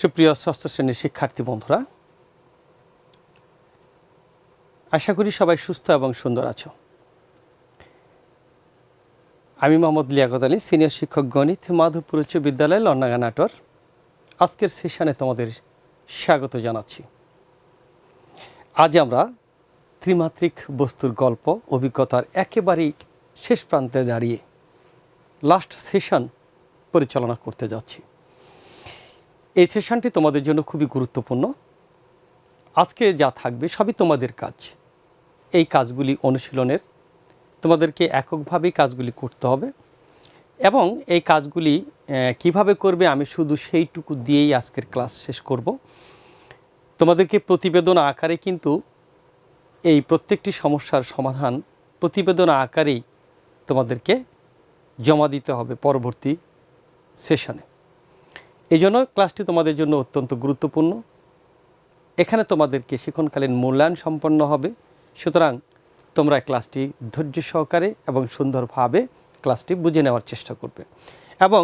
সুপ্রিয় ষষ্ঠ শ্রেণির শিক্ষার্থী বন্ধুরা, আশা করি সবাই সুস্থ এবং সুন্দর আছো। আমি মোহাম্মদ লিয়াকত আলী, সিনিয়র শিক্ষক গণিত, মাধবপুর উচ্চ বিদ্যালয় লন্নাগা নাটোর। আজকের সেশনে তোমাদের স্বাগত জানাচ্ছি। আজ আমরা ত্রিমাত্রিক বস্তুর গল্প, অভিজ্ঞতার একেবারেই শেষ প্রান্তে দাঁড়িয়ে লাস্ট সেশন পরিচালনা করতে যাচ্ছি। এই সেশনটি তোমাদের জন্য খুবই গুরুত্বপূর্ণ। আজকে যা থাকবে সবই তোমাদের কাজ। এই কাজগুলি অনুশীলনের, তোমাদেরকে এককভাবেই কাজগুলি করতে হবে এবং এই কাজগুলি কীভাবে করবে আমি শুধু সেইটুকু দিয়েই আজকের ক্লাস শেষ করব। তোমাদেরকে প্রতিবেদন আকারে কিন্তু এই প্রত্যেকটি সমস্যার সমাধান প্রতিবেদন আকারেই তোমাদেরকে জমা দিতে হবে পরবর্তী সেশনে। এই জন্য ক্লাসটি তোমাদের জন্য অত্যন্ত গুরুত্বপূর্ণ। এখানে তোমাদেরকে শিক্ষণকালীন মূল্যায়ন সম্পন্ন হবে। সুতরাং তোমরা ক্লাসটি ধৈর্য সহকারে এবং সুন্দরভাবে ক্লাসটি বুঝে নেওয়ার চেষ্টা করবে এবং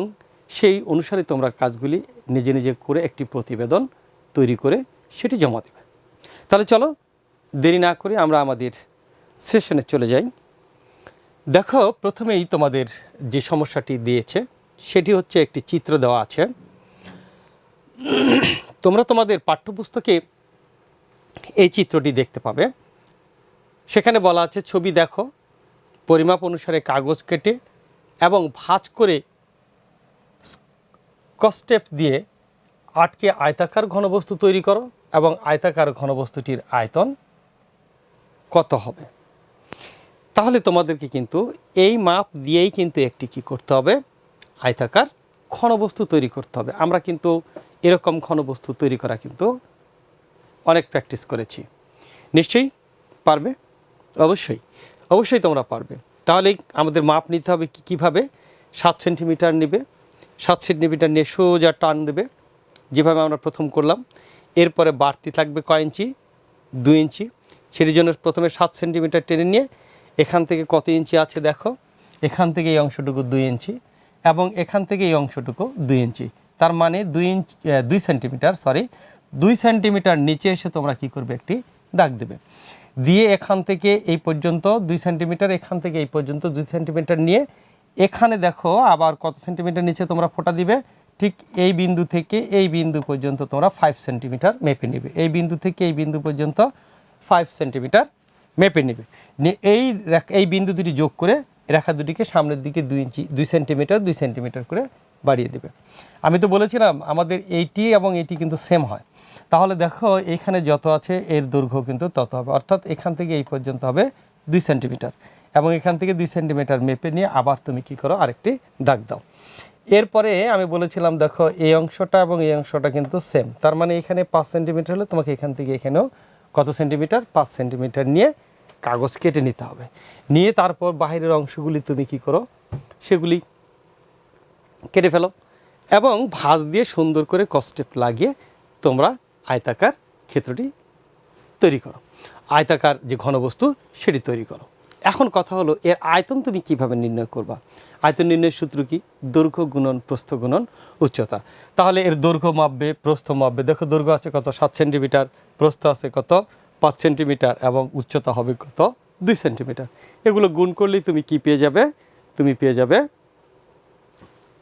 সেই অনুসারে তোমরা কাজগুলি নিজে নিজে করে একটি প্রতিবেদন তৈরি করে সেটি জমা দেবে। তাহলে চলো, দেরি না করে আমরা আমাদের সেশনে চলে যাই। দেখো, প্রথমেই তোমাদের যে সমস্যাটি দিয়েছে, সেটি হচ্ছে একটি চিত্র দেওয়া আছে। তোমরা তোমাদের পাঠ্যপুস্তকে এই চিত্রটি দেখতে পাবে। সেখানে বলা আছে, ছবি দেখো, পরিমাপ অনুসারে কাগজ কেটে এবং ভাঁজ করে কস্টেপ দিয়ে আটকে আয়তাকার ঘনবস্তু তৈরি করো এবং আয়তাকার ঘনবস্তুটির আয়তন কত হবে? তাহলে তোমাদেরকে কিন্তু এই মাপ দিয়েই কিন্তু একটি কি করতে হবে? আয়তাকার ঘনবস্তু তৈরি করতে হবে। আমরা কিন্তু এরকম ঘনবস্তু তৈরি করা কিন্তু অনেক প্র্যাকটিস করেছি। নিশ্চয়ই পারবে? অবশ্যই। অবশ্যই তোমরা পারবে। তাহলে আমাদের মাপ নিতে হবে কি কীভাবে? সাত সেন্টিমিটার নেবে। সাত সেন্টিমিটার নিয়ে সোজা টান দেবে। যেভাবে আমরা প্রথম করলাম। এরপরে বাড়তি থাকবে কয় ইঞ্চি? দুই ইঞ্চি। সেটির জন্য প্রথমে সাত সেন্টিমিটার টেনে নিয়ে এখান থেকে কত ইঞ্চি আছে দেখো। এখান থেকে এই অংশটুকু দুই ইঞ্চি এবং এখান থেকে এই অংশটুকু দুই ইঞ্চি। তার মানে দুই ইঞ্চ দুই সেন্টিমিটার সরি দুই সেন্টিমিটার নিচে এসে তোমরা কি করবে? একটি দাগ দেবে। দিয়ে এখান থেকে এই পর্যন্ত দুই সেন্টিমিটার, এখান থেকে এই পর্যন্ত দুই সেন্টিমিটার নিয়ে এখানে দেখো আবার কত সেন্টিমিটার নিচে তোমরা ফোটা দিবে? ঠিক এই বিন্দু থেকে এই বিন্দু পর্যন্ত তোমরা ফাইভ সেন্টিমিটার মেপে নেবে। এই বিন্দু থেকে এই বিন্দু পর্যন্ত ফাইভ সেন্টিমিটার মেপে নেবে। এই এই বিন্দু দুটি যোগ করে রেখা দুটিকে সামনের দিকে দুই ইঞ্চি, দুই সেন্টিমিটার দুই সেন্টিমিটার করে বাড়িয়ে দেবে। আমি তো বলেছিলাম, আমাদের এইটি এবং এইটি কিন্তু সেম হয়। তাহলে দেখো, এখানে যত আছে, এর দৈর্ঘ্য কিন্তু তত হবে। অর্থাৎ এখান থেকে এই পর্যন্ত হবে দুই সেন্টিমিটার। এবং এখান থেকে দুই সেন্টিমিটার মেপে নিয়ে আবার তুমি কি করো, আরেকটি দাগ দাও। এরপরে আমি বলেছিলাম, দেখো, এই অংশটা এবং এই অংশটা কিন্তু সেম তার মানে এখানে পাঁচ সেন্টিমিটার হলে তোমাকে এখান থেকে এখানেও কত সেন্টিমিটার? পাঁচ সেন্টিমিটার নিয়ে কাগজ কেটে নিতে হবে। নিয়ে তারপর বাইরের অংশগুলি তুমি কি করো, সেগুলি কেটে ফেলো এবং ভাঁজ দিয়ে সুন্দর করে কস্টেপ লাগিয়ে তোমরা আয়তাকার ক্ষেত্রটি তৈরি করো। আয়তাকার যে ঘনবস্তু সেটি তৈরি করো। এখন কথা হলো, এর আয়তন তুমি কীভাবে নির্ণয় করবা? আয়তন নির্ণয়ের সূত্র কি? দৈর্ঘ্য গুণন, প্রস্থ গুণন, উচ্চতা। তাহলে এর দৈর্ঘ্য মাপবে, প্রস্থ মাপবে। দেখো দৈর্ঘ্য আছে কত? সাত সেন্টিমিটার, প্রস্থ আছে কত? পাঁচ সেন্টিমিটার এবং উচ্চতা হবে কত? দুই সেন্টিমিটার। এগুলো গুণ করলেই তুমি কি পেয়ে যাবে? তুমি পেয়ে যাবে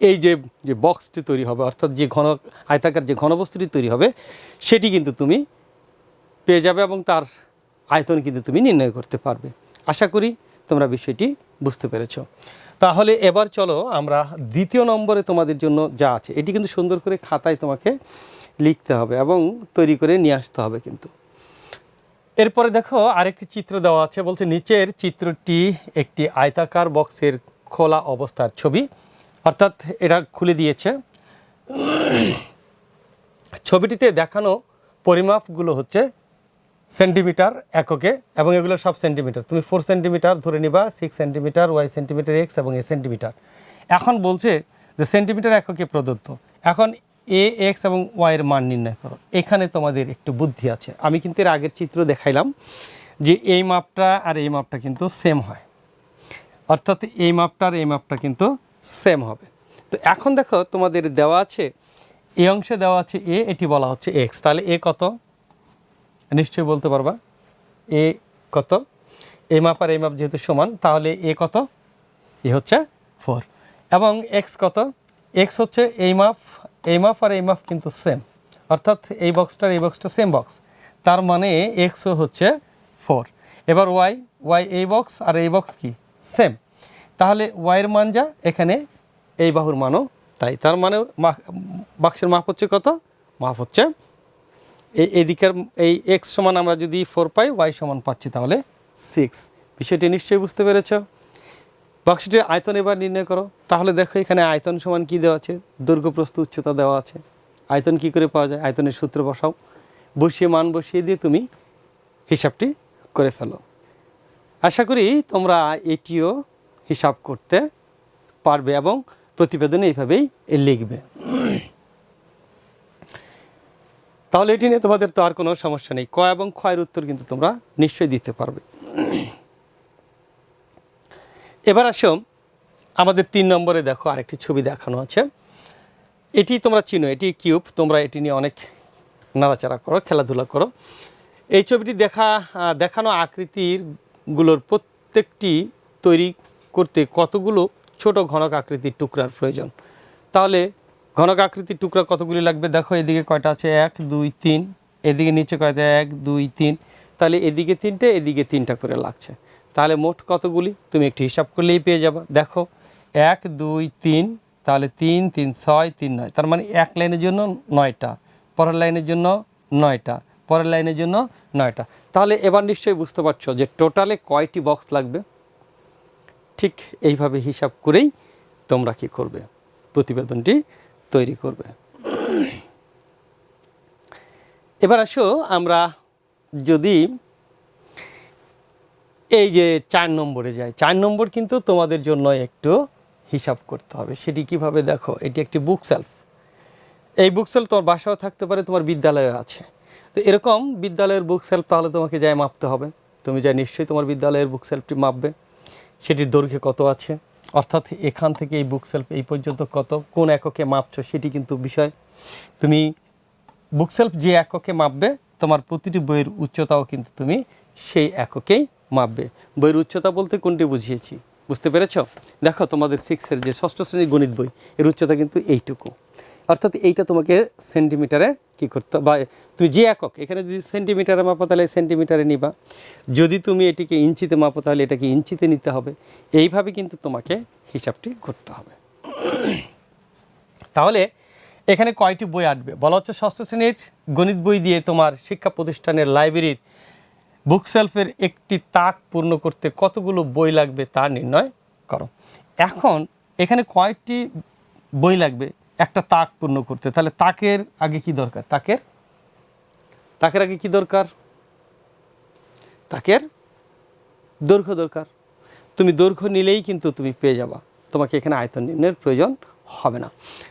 এই যে যে বক্সটি তৈরি হবে, অর্থাৎ যে ঘন আয়তাকার যে ঘনবস্তুটি তৈরি হবে, সেটি কিন্তু তুমি পেয়ে যাবে এবং তার আয়তন কিন্তু তুমি নির্ণয় করতে পারবে। আশা করি তোমরা বিষয়টি বুঝতে পেরেছ। তাহলে এবার চলো আমরা দ্বিতীয় নম্বরে তোমাদের জন্য যা আছে, এটি কিন্তু সুন্দর করে খাতায় তোমাকে লিখতে হবে এবং তৈরি করে নিয়ে আসতে হবে কিন্তু। এরপরে দেখো, আরেকটি চিত্র দেওয়া আছে, বলছে, নিচের চিত্রটি একটি আয়তাকার বক্সের খোলা অবস্থার ছবি। অর্থাৎ এটা খুলে দিয়েছে। ছবিটিতে দেখানো পরিমাপগুলো হচ্ছে সেন্টিমিটার এককে এবং এগুলো সব সেন্টিমিটার। তুমি ফোর সেন্টিমিটার ধরে নিবা six centimetre Y centimetre X এবং এ সেন্টিমিটার এখন বলছে যে সেন্টিমিটার এককে প্রদত্ত। এখন এ এক্স এবং ওয়াইয়ের মান নির্ণয় করো। এখানে তোমাদের একটু বুদ্ধি আছে। আমি কিন্তু এর আগের চিত্র দেখাইলাম যে এই মাপটা আর এই মাপটা কিন্তু সেম হয়। অর্থাৎ এই মাপটা আর এই মাপটা কিন্তু সেম হবে। তো এখন দেখো তোমাদের দেওয়া আছে, এই অংশে দেওয়া আছে এ, এটি বলা হচ্ছে এক্স। তাহলে এ কত? নিশ্চয়ই বলতে পারবা। এ কত? এই মাপ আর এই মাপ যেহেতু সমান, তাহলে এ কত? এ হচ্ছে ফোর। এবং এক্স কত? এক্স হচ্ছে এই মাপ এই মাপ আর এই মাপ কিন্তু সেম। অর্থাৎ এই বক্সটার, এই বক্সটা সেম বক্স। তার মানে এক্সও হচ্ছে ফোর। এবার ওয়াই ওয়াই এই বক্স আর এই বক্স কি? সেম। তাহলে ওয়াইয়ের মান যা, এখানে এই বাহুর মানও তাই। তার মানে বাক্সের মাপ হচ্ছে কত? মাপ হচ্ছে এই এদিকের এই এক্স সমান আমরা যদি ফোর পাই ওয়াই সমান পাচ্ছি তাহলে সিক্স বিষয়টি নিশ্চয়ই বুঝতে পেরেছ। বাক্সটির আয়তন এবার নির্ণয় করো। তাহলে দেখো এখানে আয়তন সমান কি দেওয়া আছে? দৈর্ঘ্য প্রস্থ উচ্চতা দেওয়া আছে। আয়তন কি করে পাওয়া যায়? আয়তনের সূত্র বসাও। বসিয়ে মান বসিয়ে দিয়ে তুমি হিসাবটি করে ফেলো। আশা করি তোমরা এটিও হিসাব করতে পারবে এবং প্রতিবেদনে এইভাবেই লিখবে। তাহলে এটি নিয়ে তোমাদের তো আর কোনো সমস্যা নেই। ক এবং ক্ষয়ের উত্তর কিন্তু তোমরা নিশ্চয়ই দিতে পারবে। এবার আসো, আমাদের তিন নম্বরে দেখো, আরেকটি ছবি দেখানো আছে। এটি তোমরা চিনো, এটি কিউব, তোমরা এটি নিয়ে অনেক নাড়াচাড়া করো, খেলাধুলা করো। এই ছবিটি দেখা দেখানো আকৃতিরগুলোর প্রত্যেকটি তৈরি করতে কতগুলো ছোট ঘনক আকৃতির টুকরার প্রয়োজন? তাহলে ঘনক আকৃতির টুকরা কতগুলি লাগবে? দেখো, এদিকে কয়টা আছে? এক, দুই, তিন। এদিকে নিচে কয়টা? এক, দুই, তিন। তাহলে এদিকে তিনটে, এদিকে তিনটা করে লাগছে। তাহলে মোট কতগুলি? তুমি একটু হিসাব করলেই পেয়ে যাবে। দেখো, এক, দুই, তিন। তাহলে তিন তিন, ছয়, তিন, নয়। তার মানে এক লাইনের জন্য নয়টা, পরের লাইনের জন্য নয়টা, পরের লাইনের জন্য নয়টা। তাহলে এবার নিশ্চয়ই বুঝতে পারছ যে টোটালে কয়টি বক্স লাগবে? ঠিক এইভাবে হিসাব করেই তোমরা কি করবে? প্রতিবেদনটি তৈরি করবে। এবার আসো আমরা যদি এই যে চার নম্বরে যাই, চার নম্বর কিন্তু তোমাদের জন্য একটু হিসাব করতে হবে। সেটি কীভাবে দেখো? এটি একটি বুক সেলফ এই বুক সেলফ তোমার বাসাও থাকতে পারে, তোমার বিদ্যালয়ে আছে। তো এরকম বিদ্যালয়ের বুক সেলফ তাহলে তোমাকে যাই মাপতে হবে। তুমি যাই নিশ্চয়ই তোমার বিদ্যালয়ের বুক সেলফটি মাপবে। সেটির দৈর্ঘ্যে কত আছে? অর্থাৎ এখান থেকে এই বুক সেলফ এই পর্যন্ত কত? কোন এককে মাপছো? সেটি কিন্তু বিষয়। তুমি বুক সেলফ যে এককে মাপবে, তোমার প্রতিটি বইয়ের উচ্চতাও কিন্তু তুমি সেই এককেই মাপবে। বইয়ের উচ্চতা বলতে কোনটি বুঝিয়েছি? বুঝতে পেরেছ? দেখো তোমাদের সিক্সের যে ষষ্ঠ শ্রেণির গণিত বই, এর উচ্চতা কিন্তু এইটুকু। অর্থাৎ এইটা তোমাকে সেন্টিমিটারে কি করতে বা তুমি যে একক, এখানে যদি সেন্টিমিটারে মাপো তাহলে সেন্টিমিটারে নিবা। যদি তুমি এটিকে ইঞ্চিতে মাপো তাহলে এটাকে ইঞ্চিতে নিতে হবে। এইভাবে কিন্তু তোমাকে হিসাবটি করতে হবে। তাহলে এখানে কয়টি বই আসবে? বলা হচ্ছে ষষ্ঠ শ্রেণির গণিত বই দিয়ে তোমার শিক্ষা প্রতিষ্ঠানের লাইব্রেরির বুক সেলফের একটি তাক পূর্ণ করতে কতগুলো বই লাগবে তা নির্ণয় করো। এখন এখানে কয়টি বই লাগবে? একটা তাক পূর্ণ করতে। তাহলে তাকের আগে কি দরকার? তাকের? তাকের আগে কি দরকার? তাকের দৈর্ঘ্য দরকার। তুমি দৈর্ঘ্য নিলেই কিন্তু তুমি পেয়ে যাবা। তোমাকে এখানে আয়তন নির্ণয়ের প্রয়োজন হবে না।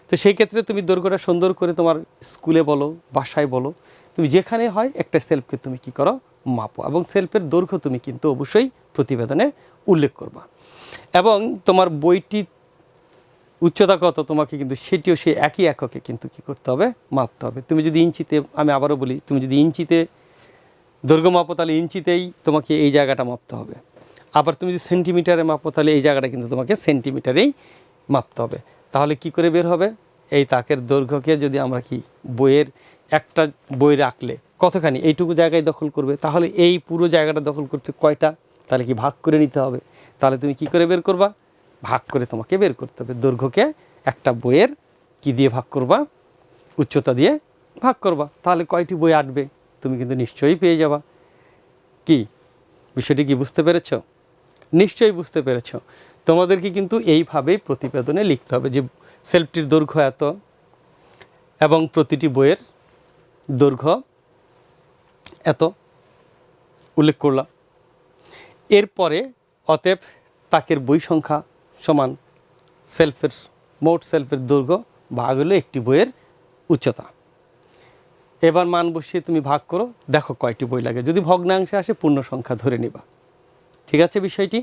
তো সেই ক্ষেত্রে তুমি দৈর্ঘ্যটা সুন্দর করে তোমার স্কুলে বলো, বাসায় বলো, তুমি যেখানে হয় একটা সেলফকে তুমি কি করো? মাপো। এবং সেলফের দৈর্ঘ্য তুমি কিন্তু অবশ্যই প্রতিবেদনে উল্লেখ করবা। এবং তোমার বইটি উচ্চতা কত তোমাকে কিন্তু সেটিও সেই একই এককে কিন্তু কি করতে হবে, মাপতে হবে। তুমি যদি ইঞ্চিতে, আমি আবারও বলি, তুমি যদি ইঞ্চিতে, দৈর্ঘ্য মাপো তাহলে ইঞ্চিতেই তোমাকে এই জায়গাটা মাপতে হবে। আবার তুমি যদি সেন্টিমিটারে মাপো তাহলে এই জায়গাটা কিন্তু তোমাকে সেন্টিমিটারেই মাপতে হবে। তাহলে কি করে বের হবে? এই তাকের দৈর্ঘ্যকে যদি আমরা কি বইয়ের একটা বই রাখলে কতখানি, এইটুকু জায়গায় দখল করবে, তাহলে এই পুরো জায়গাটা দখল করতে কয়টা? তাহলে কি ভাগ করে নিতে হবে? তাহলে তুমি কি করে বের করবা? ভাগ করে তোমাকে বের করতে হবে। দৈর্ঘ্যকে একটা বইয়ের কি দিয়ে ভাগ করবা? উচ্চতা দিয়ে ভাগ করবা। তাহলে কয়টি বই আটবে? তুমি কিন্তু নিশ্চয়ই পেয়ে যাবা। কি? বিষয়টি কি বুঝতে পেরেছ? নিশ্চয়ই বুঝতে পেরেছ। তোমাদেরকে কিন্তু এইভাবেই প্রতিবেদনে লিখতে হবে যে সেলফটির দৈর্ঘ্য এত এবং প্রতিটি বইয়ের দৈর্ঘ্য এত। উল্লেখ করলাম। এরপরে অতএব তাকের বই সংখ্যা সমান সেলফের মোট সেলফের দৈর্ঘ্য ভাগ হলো একটি বইয়ের উচ্চতা। এবার মান বসিয়ে তুমি ভাগ করো, দেখো কয়টি বই লাগে। যদি ভগ্নাংশে আসে, পূর্ণ সংখ্যা ধরে নিবা। ঠিক আছে বিষয়টি?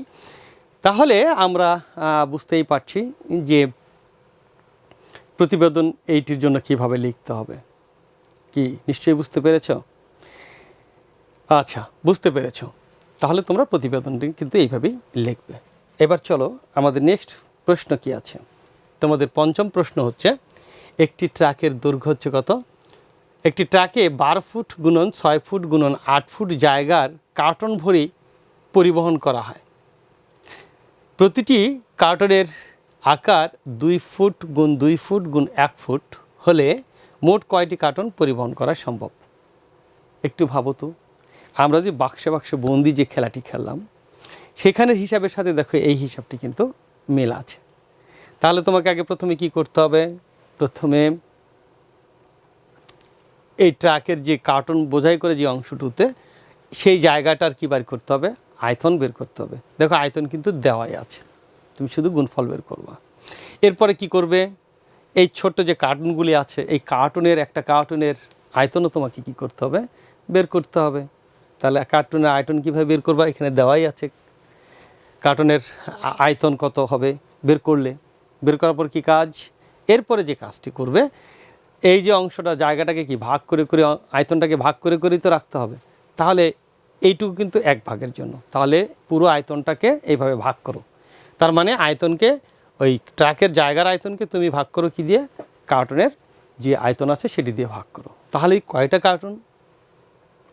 তাহলে আমরা বুঝতেই পারছি যে প্রতিবেদন এইটির জন্য কীভাবে লিখতে হবে। কি, নিশ্চয়ই বুঝতে পেরেছ? আচ্ছা বুঝতে পেরেছ। তাহলে তোমরা প্রতিবেদনটি কিন্তু এইভাবেই লিখবে। এবার চলো আমাদের নেক্সট প্রশ্ন কি আছে? তোমাদের পঞ্চম প্রশ্ন হচ্ছে, একটি ট্রাকের দৈর্ঘ্য হচ্ছে কত? একটি ট্রাকে বারো ফুট গুণন ছয় ফুট গুণন আট ফুট জায়গার কার্টন ভরি পরিবহন করা হয়। প্রতিটি কার্টনের আকার দুই ফুট গুণ দুই ফুট গুণ এক ফুট হলে মোট কয়টি কার্টন পরিবহন করা সম্ভব? একটু ভাবো তো। আমরা যে বাক্সে বাক্সে বন্দি যে খেলাটি খেললাম সেখানের হিসাবের সাথে দেখো এই হিসাবটি কিন্তু মেল আছে। তাহলে তোমাকে আগে প্রথমে কি করতে হবে? প্রথমে এই ট্রাকের যে কার্টন বোঝাই করে যে অংশটুতে সেই জায়গাটার কি বার করতে হবে? আয়তন বের করতে হবে। দেখো আয়তন কিন্তু দেওয়াই আছে। তুমি শুধু গুণফল বের করবা। এরপরে কি করবে? এই ছোট্ট যে কার্টুনগুলি আছে, এই কার্টুনের একটা কার্টুনের আয়তনও তোমাকে কি করতে হবে? বের করতে হবে। তাহলে কার্টুনের আয়তন কীভাবে বের করবা? এখানে দেওয়াই আছে। কার্টুনের আয়তন কত হবে? বের করলে। বের করার পর কি কাজ? এরপরে যে কাজটি করবে, এই যে অংশটা, জায়গাটাকে কি ভাগ করে করে, আয়তনটাকে ভাগ করে করেই তো রাখতে হবে। তাহলে এইটুকু কিন্তু এক ভাগের জন্য। তাহলে পুরো আয়তনটাকে এইভাবে ভাগ করো। তার মানে আয়তনকে, ওই ট্রাকের জায়গার আয়তনকে তুমি ভাগ করো কি দিয়ে? কার্টুনের যে আয়তন আছে সেটি দিয়ে ভাগ করো। তাহলে কয়টা কার্টুন?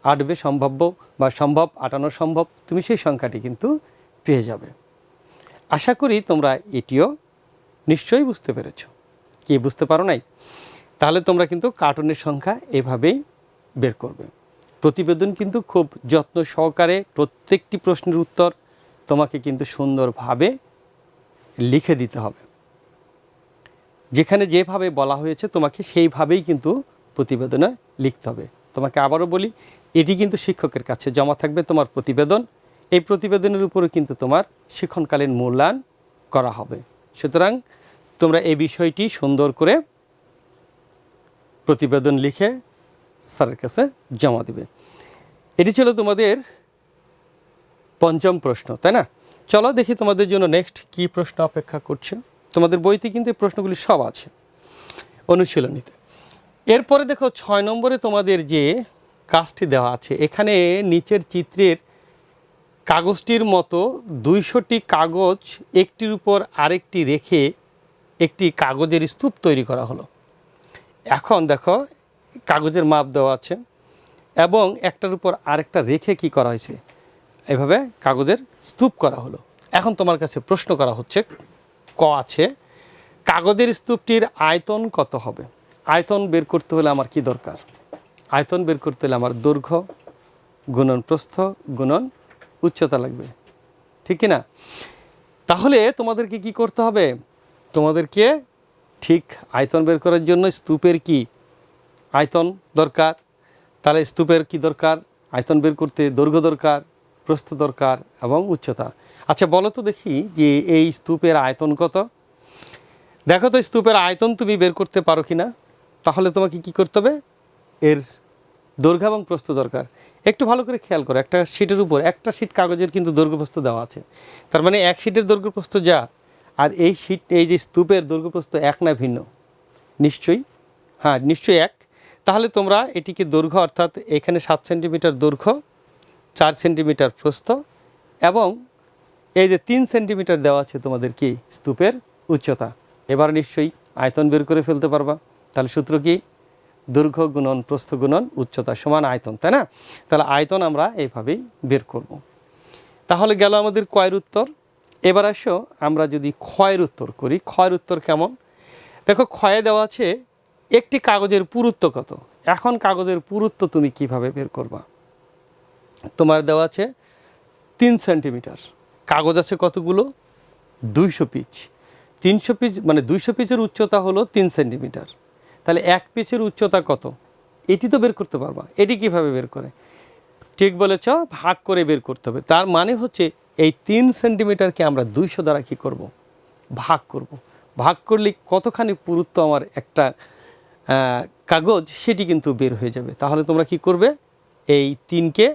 আটবে সম্ভাব্য বা সম্ভব, আটানো সম্ভব, তুমি সেই সংখ্যাটি কিন্তু পেয়ে যাবে। আশা করি তোমরা এটিও নিশ্চয়ই বুঝতে পেরেছ। কি বুঝতে পারো নাই? তাহলে তোমরা কিন্তু কার্টুনের সংখ্যা এভাবেই বের করবে। প্রতিবেদন কিন্তু খুব যত্ন সহকারে প্রত্যেকটি প্রশ্নের উত্তর তোমাকে কিন্তু সুন্দরভাবে লিখে দিতে হবে। যেখানে যেভাবে বলা হয়েছে তোমাকে সেইভাবেই কিন্তু প্রতিবেদনে লিখতে হবে। তোমাকে আবারও বলি, এটি কিন্তু শিক্ষকের কাছে জমা থাকবে তোমার প্রতিবেদন। এই প্রতিবেদনের উপরে কিন্তু তোমার শিক্ষণকালীন মূল্যায়ন করা হবে। সুতরাং তোমরা এই বিষয়টি সুন্দর করে প্রতিবেদন লিখে স্যারের কাছে জমা দেবে। এটি ছিল তোমাদের পঞ্চম প্রশ্ন, তাই না? চলো দেখি তোমাদের জন্য নেক্সট কি প্রশ্ন অপেক্ষা করছে। তোমাদের বইতে কিন্তু এই প্রশ্নগুলি সব আছে অনুশীলনীতে। এরপরে দেখো, ছয় নম্বরে তোমাদের যে কাজটি দেওয়া আছে, এখানে নিচের চিত্রের কাগজটির মতো দুইশোটি কাগজ একটির উপর আরেকটি রেখে একটি কাগজের স্তূপ তৈরি করা হলো। এখন দেখো, কাগজের মাপ দেওয়া আছে এবং একটার উপর আরেকটা রেখে কি করা হয়েছে? এভাবে কাগজের স্তূপ করা হলো। এখন তোমার কাছে প্রশ্ন করা হচ্ছে, ক আছে, কাগজের স্তূপটির আয়তন কত হবে? আয়তন বের করতে হলে আমার কি দরকার? আয়তন বের করতে হলে আমার দৈর্ঘ্য গুণন প্রস্থ গুণন উচ্চতা লাগবে। ঠিক না? তাহলে তোমাদেরকে কি করতে হবে? তোমাদেরকে ঠিক আয়তন বের করার জন্য স্তূপের কি? আয়তন দরকার। তাহলে স্তূপের কি দরকার? আয়তন বের করতে দৈর্ঘ্য দরকার, প্রস্থ দরকার এবং উচ্চতা। আচ্ছা বলো তো দেখি যে এই স্তূপের আয়তন কত? দেখো তো, স্তূপের আয়তন তুমি বের করতে পারো কি না? তাহলে তোমাকে কি করতে হবে? এর দৈর্ঘ্য এবং প্রস্থ দরকার। একটু ভালো করে খেয়াল করো, একটা শিটের উপর, একটা শিট কাগজের কিন্তু দৈর্ঘ্য প্রস্থ দেওয়া আছে। তার মানে এক শিটের দৈর্ঘ্য প্রস্থ যা, আর এই শিট এই যে স্তূপের দৈর্ঘ্য প্রস্থ এক না ভিন্ন। নিশ্চয়ই? হ্যাঁ নিশ্চয়ই এক। তাহলে তোমরা এটিকে দৈর্ঘ্য অর্থাৎ এখানে সাত সেন্টিমিটার দৈর্ঘ্য, চার সেন্টিমিটার প্রস্থ এবং এই যে তিন সেন্টিমিটার দেওয়া আছে তোমাদের কি? স্তূপের উচ্চতা। এবার নিশ্চয়ই আয়তন বের করে ফেলতে পারবা। তাহলে সূত্র কি? দৈর্ঘ্য গুণন, প্রস্থ গুণন, উচ্চতা সমান আয়তন, তাই না? তাহলে আয়তন আমরা এইভাবেই বের করব। তাহলে গেল আমাদের কয়ের উত্তর। এবার আসো আমরা যদি ক্ষয়ের উত্তর করি। ক্ষয়ের উত্তর কেমন? দেখো, ক্ষয়ে দেওয়া আছে একটি কাগজের পুরুত্ব কত? এখন কাগজের পুরুত্ব তুমি কীভাবে বের করবা? তোমার দেওয়া আছে তিন সেন্টিমিটার। কাগজ আছে কতগুলো? দুইশো পিচ। তিনশো পিচ মানে দুইশো পিচের উচ্চতা হলো তিন সেন্টিমিটার। তাহলে এক পিচের উচ্চতা কত? এটি তো বের করতে পারবা। এটি কীভাবে বের করে? ঠিক বলেছ, ভাগ করে বের করতে হবে। তার মানে হচ্ছে এই তিন সেন্টিমিটারকে আমরা দুইশো দ্বারা কী করব? ভাগ করব। ভাগ করলে কতখানি পুরুত্ব আমার একটা কাগজ, সেটি কিন্তু বের হয়ে যাবে। তাহলে তোমরা কি করবে? এই তিনকে,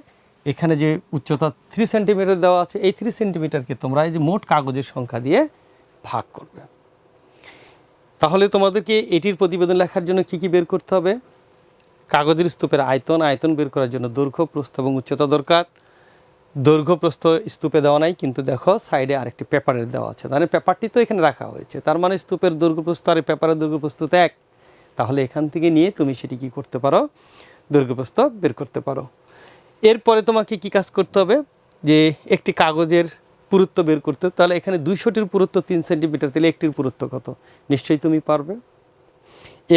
এখানে যে উচ্চতা থ্রি সেন্টিমিটার দেওয়া আছে, এই থ্রি সেন্টিমিটারকে তোমরা এই যে মোট কাগজের সংখ্যা দিয়ে ভাগ করবে। তাহলে তোমাদেরকে এটির প্রতিবেদন লেখার জন্য কি কি বের করতে হবে? কাগজের স্তূপের আয়তন আয়তন বের করার জন্য দৈর্ঘ্য, প্রস্থ এবং উচ্চতা দরকার। দৈর্ঘ্য, প্রস্থ স্তূপে দেওয়া নাই, কিন্তু দেখো সাইডে আরেকটি পেপারের দেওয়া আছে। মানে পেপারটি তো এখানে রাখা হয়েছে। তার মানে স্তূপের দৈর্ঘ্য, প্রস্থ আর পেপারের দৈর্ঘ্য, প্রস্থ এক। তাহলে এখান থেকে নিয়ে তুমি সেটি কি করতে পারো? দৈর্ঘ্য বের করতে পারো। এরপরে তোমাকে কি কাজ করতে হবে? যে একটি কাগজের পুরুত্ব বের করতে তাহলে এখানে দুইশোটির পুরুত্ব তিন সেন্টিমিটার, তাহলে একটির পুরুত্ব কত? নিশ্চয়ই তুমি পারবে।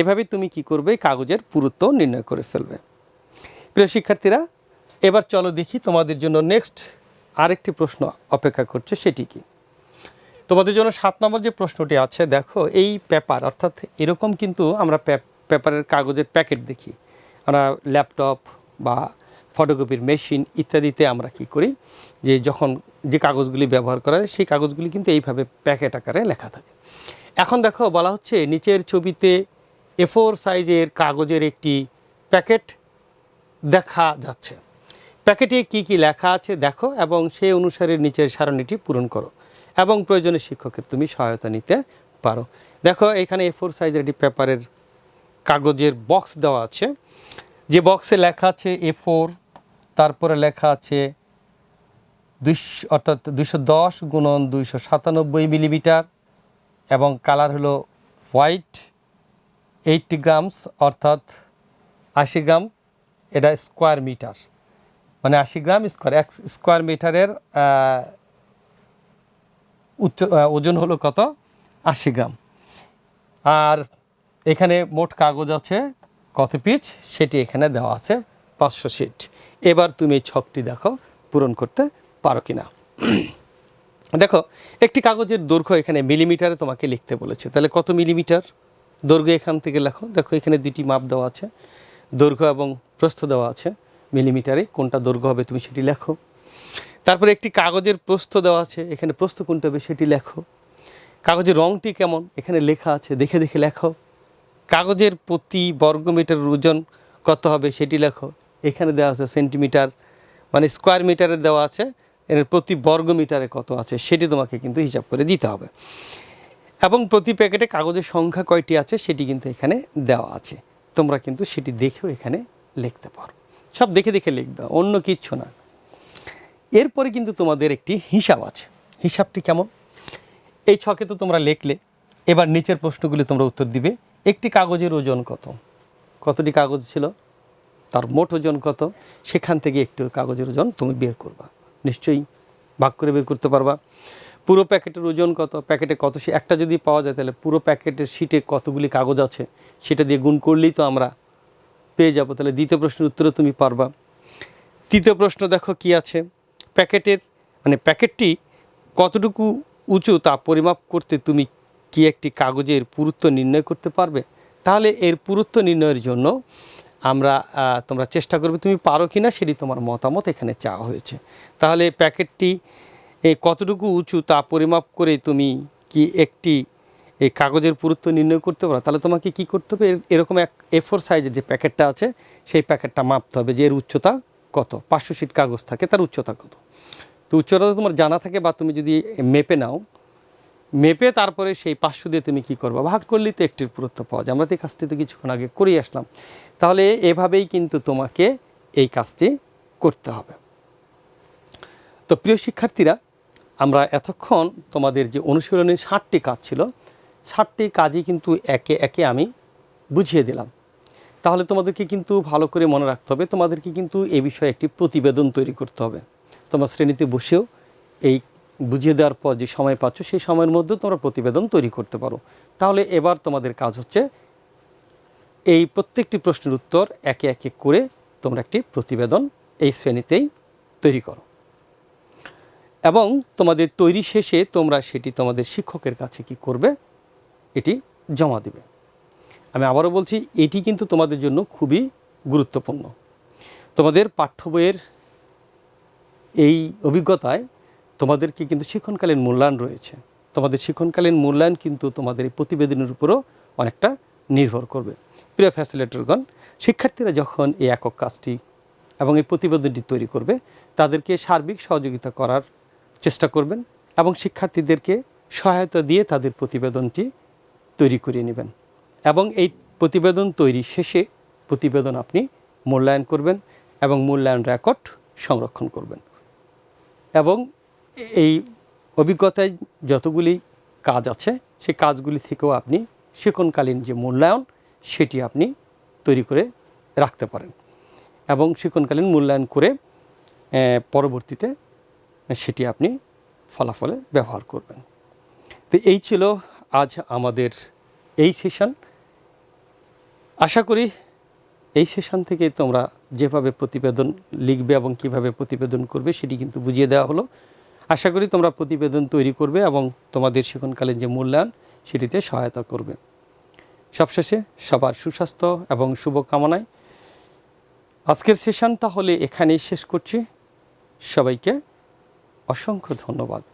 এভাবে তুমি কি করবে? কাগজের পুরুত্ব নির্ণয় করে ফেলবে। প্রিয় শিক্ষার্থীরা, এবার চলো দেখি তোমাদের জন্য নেক্সট আরেকটি প্রশ্ন অপেক্ষা করছে, সেটি কি? তোমাদের জন্য সাত নম্বর যে প্রশ্নটি আছে, দেখো, এই পেপার অর্থাৎ এরকম কিন্তু আমরা পেপারের কাগজের প্যাকেট দেখি। আমরা ল্যাপটপ বা ফটোকপির মেশিন ইত্যাদিতে আমরা কি করি? যে যখন যে কাগজগুলি ব্যবহার করা হয়, সেই কাগজগুলি কিন্তু এইভাবে প্যাকেট আকারে লেখা থাকে। এখন দেখো, বলা হচ্ছে নিচের ছবিতে এ ফোর সাইজের কাগজের একটি প্যাকেট দেখা যাচ্ছে। প্যাকেটে কি কি লেখা আছে দেখো এবং সেই অনুসারে নিচের সারণীটি পূরণ করো এবং প্রয়োজনে শিক্ষকের তুমি সহায়তা নিতে পারো। দেখো, এখানে এ ফোর সাইজের একটি পেপারের কাগজের বক্স দেওয়া আছে। যে বক্সে লেখা আছে এ ফোর তারপরে লেখা আছে দুইশো, অর্থাৎ দুইশো দশ গুণন দুইশো সাতানব্বই মিলিমিটার, এবং কালার হলো হোয়াইট, এইটটি গ্রামস, অর্থাৎ আশি গ্রাম, এটা স্কোয়ার মিটার। মানে আশি গ্রাম স্কোয়ার, এক স্কোয়ার মিটারের উচ্চ ওজন হলো কত? আশি গ্রাম। আর এখানে মোট কাগজ আছে, কত পিচ? সেটি এখানে দেওয়া আছে, পাঁচশো সিট। এবার তুমি এই ছকটি দেখো, পূরণ করতে পারো কি না দেখো, একটি কাগজের দৈর্ঘ্য এখানে মিলিমিটারে তোমাকে লিখতে বলেছে। তাহলে কত মিলিমিটার দৈর্ঘ্য এখান থেকে লেখো। দেখো, এখানে দুটি মাপ দেওয়া আছে। দৈর্ঘ্য এবং প্রস্থ দেওয়া আছে মিলিমিটারে কোনটা দৈর্ঘ্য হবে তুমি সেটি লেখো। তারপরে একটি কাগজের প্রস্থ দেওয়া আছে। এখানে প্রস্থ কোনটা হবে সেটি লেখো। কাগজের রঙটি কেমন? এখানে লেখা আছে, দেখে দেখে লেখো। কাগজের প্রতি বর্গমিটার ওজন কত হবে সেটি লেখো। এখানে দেওয়া আছে সেন্টিমিটার মানে স্কোয়ার মিটারে দেওয়া আছে, এর প্রতি বর্গ মিটারে কত আছে সেটি তোমাকে কিন্তু হিসাব করে দিতে হবে। এবং প্রতি প্যাকেটে কাগজের সংখ্যা কয়টি আছে সেটি কিন্তু এখানে দেওয়া আছে। তোমরা কিন্তু সেটি দেখেও এখানে লিখতে পারো। সব দেখে দেখে লিখবে, অন্য কিচ্ছু না। এরপরে কিন্তু তোমাদের একটি হিসাব আছে। হিসাবটি কেমন? এই ছকে তো তোমরা লিখলে, এবার নিচের প্রশ্নগুলি তোমরা উত্তর দিবে। একটি কাগজের ওজন কত? কতটি কাগজ ছিল? তার মোট ওজন কত? সেখান থেকে একটু কাগজের ওজন তুমি বের করবা। নিশ্চয়ই ভাগ করে বের করতে পারবা। পুরো প্যাকেটের ওজন কত? প্যাকেটে কত একটা যদি পাওয়া যায় তাহলে পুরো প্যাকেটের শিটে কতগুলি কাগজ আছে? সেটা দিয়ে গুণ করলেই তো আমরা পেয়ে যাব। তাহলে দ্বিতীয় প্রশ্নের উত্তরে তুমি পারবা। তৃতীয় প্রশ্ন দেখো কি আছে? প্যাকেটের মানে প্যাকেটটি কতটুকু উঁচু তা পরিমাপ করতে তুমি কি একটি কাগজের পুরুত্ব নির্ণয় করতে পারবে? তাহলে এর পুরুত্ব নির্ণয়ের জন্য আমরা তোমরা চেষ্টা করবে তুমি পারো কি না সেটি তোমার মতামত এখানে চাওয়া হয়েছে। তাহলে প্যাকেটটি কতটুকু উঁচু তা পরিমাপ করে তুমি কি একটি এই কাগজের পুরুত্ব নির্ণয় করতে পারো? তাহলে তোমাকে কি করতে হবে? এরকম এক এফোর সাইজের যে প্যাকেটটা আছে, সেই প্যাকেটটা মাপতে হবে যে এর উচ্চতা কত। পাঁচশো সিট কাগজ থাকে, তার উচ্চতা কত। তো উচ্চতা তোমার জানা থাকে বা তুমি যদি মেপে নাও মেপে তারপরে সেই পাঁচশো দিয়ে তুমি কি করবে? ভাগ করলেই তো একটির পুরুত্ব পাওয়া যায়। আমরা তো এই কাজটি তো কিছুক্ষণ আগে করেই আসলাম। তাহলে এভাবেই কিন্তু তোমাকে এই কাজটি করতে হবে। তো প্রিয় শিক্ষার্থীরা, আমরা এতক্ষণ তোমাদের যে অনুশীলনের ষাটটি কাজ ছিল, ষাটটি কাজই কিন্তু একে একে আমি বুঝিয়ে দিলাম। তাহলে তোমাদেরকে কিন্তু ভালো করে মনে রাখতে হবে, তোমাদেরকে কিন্তু এ বিষয়ে একটি প্রতিবেদন তৈরি করতে হবে। তোমার শ্রেণীতে বসেও এই বুঝিয়ে দেওয়ার পর যে সময় পাচ্ছ, সেই সময়ের মধ্যে তোমরা প্রতিবেদন তৈরি করতে পারো। তাহলে এবার তোমাদের কাজ হচ্ছে এই প্রত্যেকটি প্রশ্নের উত্তর একে একে করে তোমরা একটি প্রতিবেদন এই শ্রেণীতেই তৈরি করো। এবং তোমাদের তৈরি শেষে তোমরা সেটি তোমাদের শিক্ষকের কাছে কি করবে, এটি জমা দেবে। আমি আবারও বলছি, এটি কিন্তু তোমাদের জন্য খুবই গুরুত্বপূর্ণ। তোমাদের পাঠ্য বইয়ের এই অভিজ্ঞতায় তোমাদেরকে কিন্তু শিক্ষণকালীন মূল্যায়ন রয়েছে। তোমাদের শিক্ষণকালীন মূল্যায়ন কিন্তু তোমাদের এই প্রতিবেদনের উপরও অনেকটা নির্ভর করবে। প্রিয় ফ্যাসিলেটরগণ শিক্ষার্থীরা যখন এই একক কাজটি এবং এই প্রতিবেদনটি তৈরি করবে, তাদেরকে সার্বিক সহযোগিতা করার চেষ্টা করবেন এবং শিক্ষার্থীদেরকে সহায়তা দিয়ে তাদের প্রতিবেদনটি তৈরি করিয়ে নেবেন। এবং এই প্রতিবেদন তৈরি শেষে প্রতিবেদন আপনি মূল্যায়ন করবেন এবং মূল্যায়ন রেকর্ড সংরক্ষণ করবেন। এবং এই অভিজ্ঞতায় যতগুলি কাজ আছে, সেই কাজগুলি থেকেও আপনি শিক্ষণকালীন যে মূল্যায়ন, সেটি আপনি তৈরি করে রাখতে পারেন। এবং শিক্ষণকালীন মূল্যায়ন করে পরবর্তীতে সেটি আপনি ফলাফলে ব্যবহার করবেন। তো এই ছিল আজ আমাদের এই সেশন আশা করি এই সেশন থেকে তোমরা যেভাবে প্রতিবেদন লিখবে এবং কীভাবে প্রতিবেদন করবে, সেটি কিন্তু বুঝিয়ে দেওয়া হলো। আশা করি তোমরা প্রতিবেদন তৈরি করবে এবং তোমাদের শিক্ষণকালীন যে মূল্যায়ন, সেটিতে সহায়তা করবে। সবশেষে সবার সুস্বাস্থ্য এবং শুভকামনায় আজকের সেশন তাহলে এখানেই শেষ করছি। সবাইকে অসংখ্য ধন্যবাদ।